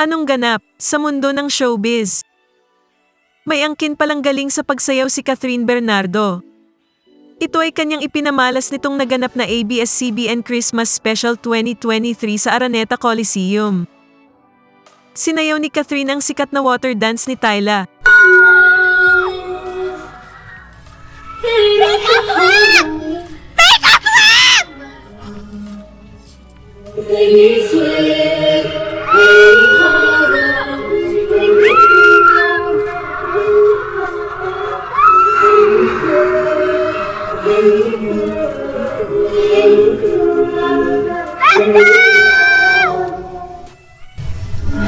Anong ganap sa mundo ng showbiz? May angkin palang galing sa pagsayaw si Catherine Bernardo. Ito ay kanyang ipinamalas nitong naganap na ABS-CBN Christmas Special 2023 sa Araneta Coliseum. Sinayaw ni Catherine ang sikat na water dance ni Tyla.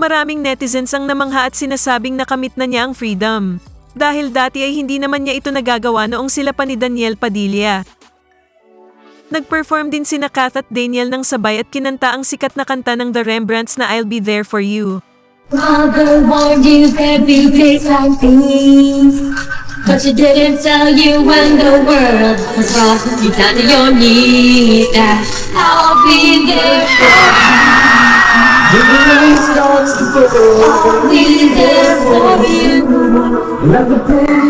Maraming netizens ang namangha at sinasabing nakamit na niya ang freedom. Dahil dati ay hindi naman niya ito nagagawa noong sila pa ni Daniel Padilla. Nag-perform din sina Kath at Daniel ng sabay at kinanta ang sikat na kanta ng The Rembrandts na I'll Be There For You. Mother you there'd be days like these But she didn't tell you when the world was brought you down to your knees That I'll be there When the rain starts to fall, I'll be there for you. Let the pain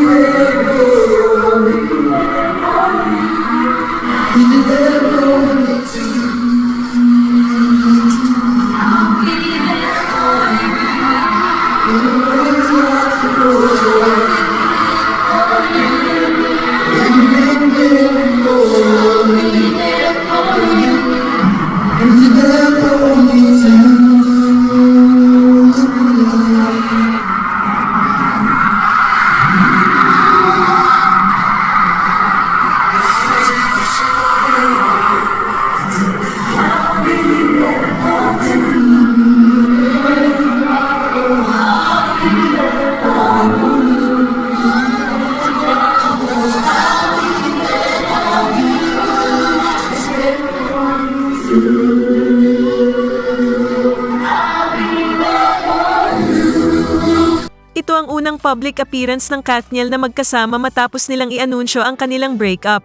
Ito ang unang public appearance ng Kathniel na magkasama matapos nilang i-anunsyo ang kanilang breakup.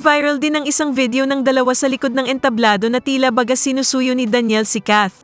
Viral din ang isang video ng dalawa sa likod ng entablado na tila baga sinusuyo ni Daniel si Kath.